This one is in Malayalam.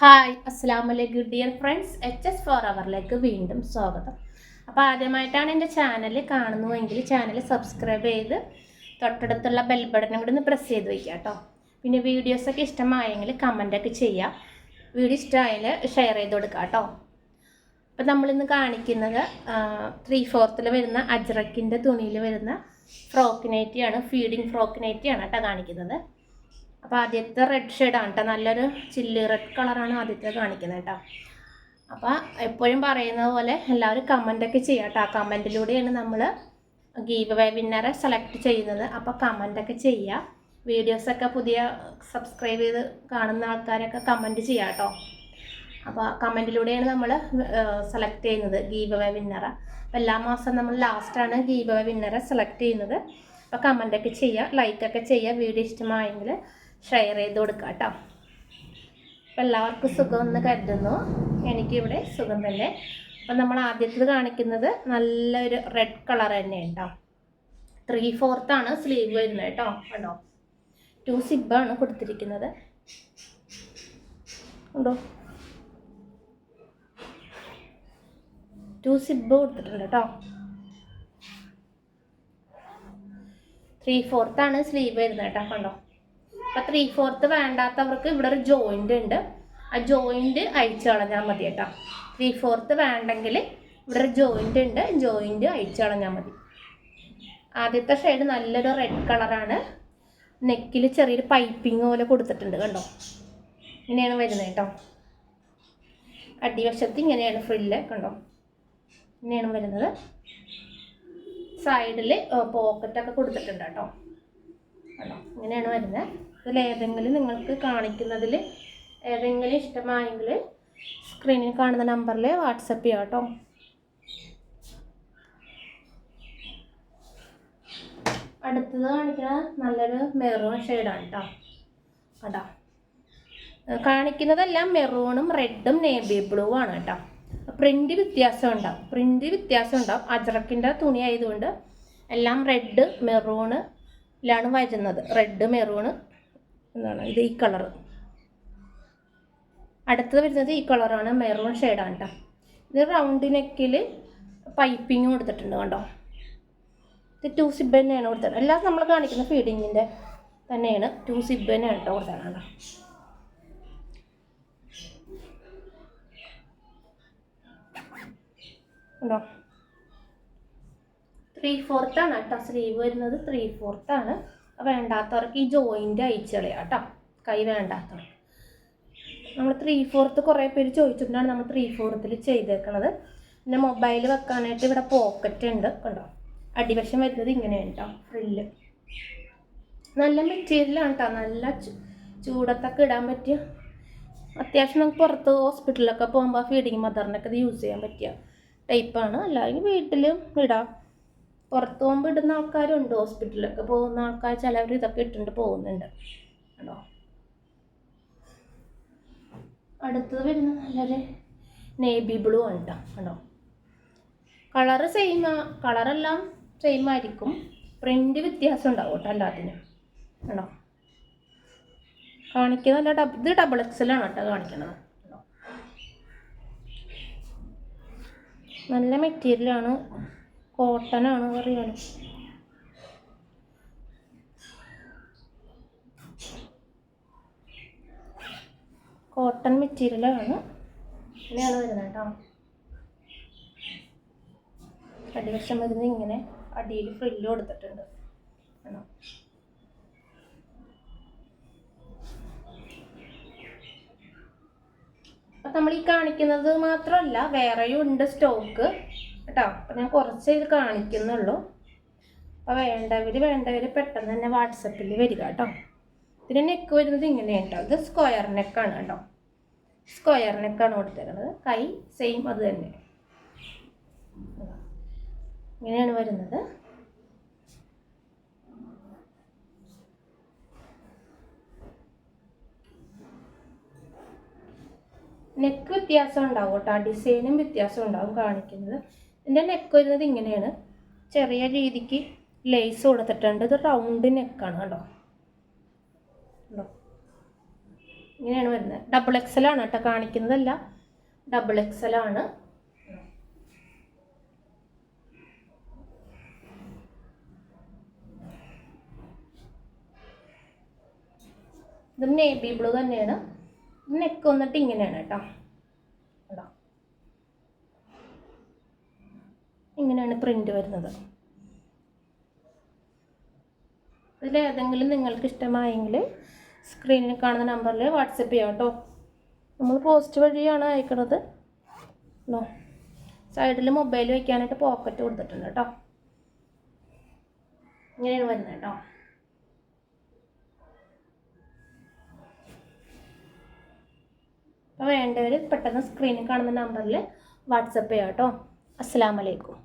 ഹായ് അസ്സാം വലൈക്കും dear friends H S for അവറിലേക്ക് വീണ്ടും സ്വാഗതം. അപ്പോൾ ആദ്യമായിട്ടാണ് എന്റെ ചാനൽ കാണുന്നുവെങ്കിൽ ചാനൽ സബ്സ്ക്രൈബ് ചെയ്ത് തൊട്ടടുത്തുള്ള ബെൽ ബട്ടനും കൂടി ഒന്ന് പ്രസ് ചെയ്ത് വയ്ക്കുക കേട്ടോ. പിന്നെ വീഡിയോസൊക്കെ ഇഷ്ടമായെങ്കിൽ കമന്റൊക്കെ ചെയ്യുക. വീഡിയോ ഇഷ്ടമായാൽ ഷെയർ ചെയ്ത് കൊടുക്കുക കേട്ടോ. അപ്പോൾ നമ്മളിന്ന് കാണിക്കുന്നത് ത്രീ ഫോർത്തിൽ വരുന്ന അജ്രക്കിന്റെ തുണിയിൽ വരുന്ന ഫ്രോക്ക് നൈറ്റിയാണ് ഫീഡിങ് ഫ്രോക്ക് നൈറ്റിയാണ് കേട്ടോ കാണിക്കുന്നത്. അപ്പോൾ ആദ്യത്തെ റെഡ് ഷെയ്ഡാണ് കേട്ടോ നല്ലൊരു ചില്ലി റെഡ് കളറാണ് ആദ്യത്തെ കാണിക്കുന്നത് കേട്ടോ അപ്പോൾ എപ്പോഴും പറയുന്നത് പോലെ എല്ലാവരും കമന്റൊക്കെ ചെയ്യാം കേട്ടോ ആ കമന്റിലൂടെയാണ് നമ്മൾ ഗീവ് വേ വിന്നറെ സെലക്ട് ചെയ്യുന്നത്. അപ്പോൾ കമന്റൊക്കെ ചെയ്യുക വീഡിയോസൊക്കെ പുതിയ സബ്സ്ക്രൈബ് ചെയ്ത് കാണുന്ന ആൾക്കാരൊക്കെ കമന്റ് ചെയ്യാം കേട്ടോ അപ്പോൾ കമന്റിലൂടെയാണ് നമ്മൾ സെലക്ട് ചെയ്യുന്നത് ഗീവ് വേ വിന്നറെ അപ്പോൾ എല്ലാ മാസം നമ്മൾ ലാസ്റ്റാണ് ഗീവ് വേ വിന്നറെ സെലക്ട് ചെയ്യുന്നത്. അപ്പോൾ കമന്റൊക്കെ ചെയ്യുക ലൈക്കൊക്കെ ചെയ്യുക വീഡിയോ ഇഷ്ടമായെങ്കിൽ ഷെയർ ചെയ്ത് കൊടുക്കുക കേട്ടോ അപ്പോൾ എല്ലാവർക്കും സുഖമെന്ന് കരുതുന്നു. എനിക്കിവിടെ സുഖം തന്നെ. അപ്പം നമ്മൾ ആദ്യത്തിൽ കാണിക്കുന്നത് നല്ലൊരു റെഡ് കളർ തന്നെ കേട്ടോ ത്രീ ഫോർത്താണ് സ്ലീവ് വരുന്നത് കേട്ടോ കണ്ടോ? ടു സിബാണ് കൊടുത്തിരിക്കുന്നത്. ഉണ്ടോ? ടു സിബ് കൊടുത്തിട്ടുണ്ട് കേട്ടോ ത്രീ ഫോർത്താണ് സ്ലീവ് വരുന്നത് കേട്ടോ കണ്ടോ? അപ്പം ത്രീ ഫോർത്ത് വേണ്ടാത്തവർക്ക് ഇവിടെ ഒരു ജോയിന്റ് ഉണ്ട്. ആ ജോയിന്റ് അഴിച്ചു കളഞ്ഞാൽ മതി കേട്ടോ. ത്രീ ഫോർത്ത് വേണ്ടെങ്കിൽ ഇവിടെ ഒരു ജോയിന്റ് ഉണ്ട്. ജോയിന്റ് അഴിച്ചു കളഞ്ഞാൽ മതി. ആദ്യത്തെ ഷെയ്ഡ് നല്ലൊരു റെഡ് കളറാണ് നെക്കിൽ ചെറിയൊരു പൈപ്പിംഗ് പോലെ കൊടുത്തിട്ടുണ്ട് കണ്ടോ? ഇങ്ങനെയാണ് വരുന്നത് കേട്ടോ. അടിവശത്ത് ഇങ്ങനെയാണ് ഫ്രില്ല് കണ്ടോ? ഇങ്ങനെയാണ് വരുന്നത്. സൈഡിൽ പോക്കറ്റൊക്കെ കൊടുത്തിട്ടുണ്ട് കേട്ടോ. കണ്ടോ? ഇങ്ങനെയാണ് വരുന്നത്. ഇതിൽ ഏതെങ്കിലും നിങ്ങൾക്ക് കാണിക്കുന്നതിൽ ഏതെങ്കിലും ഇഷ്ടമായെങ്കിൽ സ്ക്രീനിൽ കാണുന്ന നമ്പറിൽ വാട്സപ്പ് ചെയ്യാം കേട്ടോ. അടുത്തത് കാണിക്കുന്ന നല്ലൊരു മെറൂൺ ഷെയ്ഡാണ് കേട്ടോ അതാ. കാണിക്കുന്നതെല്ലാം മെറൂണും റെഡും നേവി ബ്ലൂ ആണ് കേട്ടോ പ്രിന്റ് വ്യത്യാസം ഉണ്ടാവും. പ്രിന്റ് വ്യത്യാസം ഉണ്ടാവും. അജറക്കിന്റെ തുണി ആയതുകൊണ്ട് എല്ലാം റെഡ് മെറൂണ് ലാണ് വരുന്നത് റെഡ് മെറൂണ് എന്താണ് ഇത് ഈ കളർ അടുത്തത് വരുന്നത് ഈ കളറാണ് മെറൂൺ ഷെയ്ഡാണ് കേട്ടോ ഇത് റൗണ്ട് നെക്കിൽ പൈപ്പിങ് കൊടുത്തിട്ടുണ്ട് കണ്ടോ? ഇത് ടു സിബ് തന്നെയാണ് കൊടുത്തത്. എല്ലാം നമ്മൾ കാണിക്കുന്ന ഫീഡിങ്ങിന്റെ തന്നെയാണ് ടു സിബ് തന്നെയാണ് കേട്ടോ കൊടുത്തത് കണ്ടോ? ഉണ്ടോ ത്രീ ഫോർത്താണ് കേട്ടോ സ്ലീവ് വരുന്നത് ത്രീ ഫോർത്താണ് വേണ്ടാത്തവർക്ക് ഈ ജോയിന്റ് അയച്ചു കേട്ടോ. കൈ വേണ്ടാത്തവർക്ക്. നമ്മൾ ത്രീ ഫോർത്ത് കുറേ പേര് ചോദിച്ചിട്ടുണ്ടാണ് നമ്മൾ ത്രീ ഫോർത്തിൽ ചെയ്തേക്കണത്. പിന്നെ മൊബൈൽ വെക്കാനായിട്ട് ഇവിടെ പോക്കറ്റ് ഉണ്ട് കണ്ടോ? അടിവശം വരുന്നത് ഇങ്ങനെയാണ് കേട്ടോ ഫ്രില്ല് നല്ല മെറ്റീരിയലാണ് കേട്ടോ നല്ല ചൂടത്തൊക്കെ ഇടാൻ പറ്റിയ. അത്യാവശ്യം നമുക്ക് പുറത്ത് ഹോസ്പിറ്റലിലൊക്കെ പോകുമ്പോൾ ഫീഡിങ് മദറിനൊക്കെ ഇത് യൂസ് ചെയ്യാൻ പറ്റിയ ടൈപ്പാണ് അല്ലെങ്കിൽ വീട്ടിലും ഇടാം. പുറത്ത് പോകുമ്പോൾ ഇടുന്ന ആൾക്കാരുണ്ട് ഹോസ്പിറ്റലിലൊക്കെ പോകുന്ന ആൾക്കാർ ചിലവർ ഇതൊക്കെ ഇട്ടുകൊണ്ട് പോകുന്നുണ്ട്. ആണോ? അടുത്തത് വരുന്ന നല്ലൊരു നേവി ബ്ലൂ ആണ്? കേട്ടോ കണ്ടോ കളറ് സെയിം കളറെല്ലാം സെയിം ആയിരിക്കും. പ്രിന്റ് വ്യത്യാസം ഉണ്ടാവും കേട്ടോ എല്ലാത്തിനും കണ്ടോ കാണിക്കുന്നത് നല്ല ഡബ് ഇത് ഡബിൾ എക്സലാണ് കേട്ടോ കാണിക്കുന്നത് നല്ല മെറ്റീരിയലാണ് കോട്ടനാണ് പറയുന്നത് കോട്ടൺ മെറ്റീരിയലാണ്. ഇങ്ങനെയാണ് വരുന്നത് കേട്ടോ. അടിവശം വരുന്നത് ഇങ്ങനെ അടിയിൽ ഫ്രില്ല് കൊടുത്തിട്ടുണ്ട്. ആണോ? അപ്പം നമ്മൾ ഈ കാണിക്കുന്നത് മാത്രമല്ല വേറെയും ഉണ്ട് സ്റ്റോക്ക്. കേട്ടോ അപ്പം ഞാൻ കുറച്ച് ഇത് കാണിക്കുന്നുള്ളൂ. അപ്പോൾ വേണ്ടവർ വേണ്ടവർ പെട്ടെന്ന് തന്നെ വാട്സപ്പിൽ വരിക കേട്ടോ. ഇതിന് നെക്ക് വരുന്നത് ഇങ്ങനെയാണ് കേട്ടോ. ഇത് സ്ക്വയർ നെക്കാണ് കേട്ടോ. സ്ക്വയർ നെക്കാണ് കൊടുത്തേക്കുന്നത് കൈ സെയിം അത് തന്നെ. ഇങ്ങനെയാണ് വരുന്നത്. നെക്ക് വ്യത്യാസം ഉണ്ടാവും കേട്ടോ. ഡിസൈനും വ്യത്യാസം ഉണ്ടാവും കാണിക്കുന്നത്. ഇതിന്റെ നെക്ക് വരുന്നത് ഇങ്ങനെയാണ്. ചെറിയ രീതിക്ക് ലേസ് കൊടുത്തിട്ടുണ്ട്. ഇത് റൗണ്ട് നെക്കാണ് കേട്ടോ. കണ്ടോ? ഇങ്ങനെയാണ് വരുന്നത്. ഡബിൾ എക്സൽ ആണ് കേട്ടോ കാണിക്കുന്നതല്ല. ഡബിൾ എക്സൽ ആണ്. ഇത് നേവി ബ്ലൂ തന്നെയാണ്. നെക്ക് വന്നിട്ട് ഇങ്ങനെയാണ് കേട്ടോ. ഇങ്ങനെയാണ് പ്രിന്റ് വരുന്നത്. ഇതിൽ ഏതെങ്കിലും നിങ്ങൾക്ക് ഇഷ്ടമായെങ്കിൽ സ്ക്രീനിൽ കാണുന്ന നമ്പറിൽ വാട്സപ്പ് ചെയ്യാം കേട്ടോ നമ്മൾ പോസ്റ്റ് വഴിയാണ് അയക്കണത്. നോ സൈഡിൽ മൊബൈൽ വയ്ക്കാനായിട്ട് പോക്കറ്റ് കൊടുത്തിട്ടുണ്ട് കേട്ടോ ഇങ്ങനെയാണ് വരുന്നത് കേട്ടോ അപ്പോൾ വേണ്ടവർ പെട്ടെന്ന് സ്ക്രീനിൽ കാണുന്ന നമ്പറിൽ വാട്സപ്പ് ചെയ്യാം കേട്ടോ അസ്സാം വലൈക്കും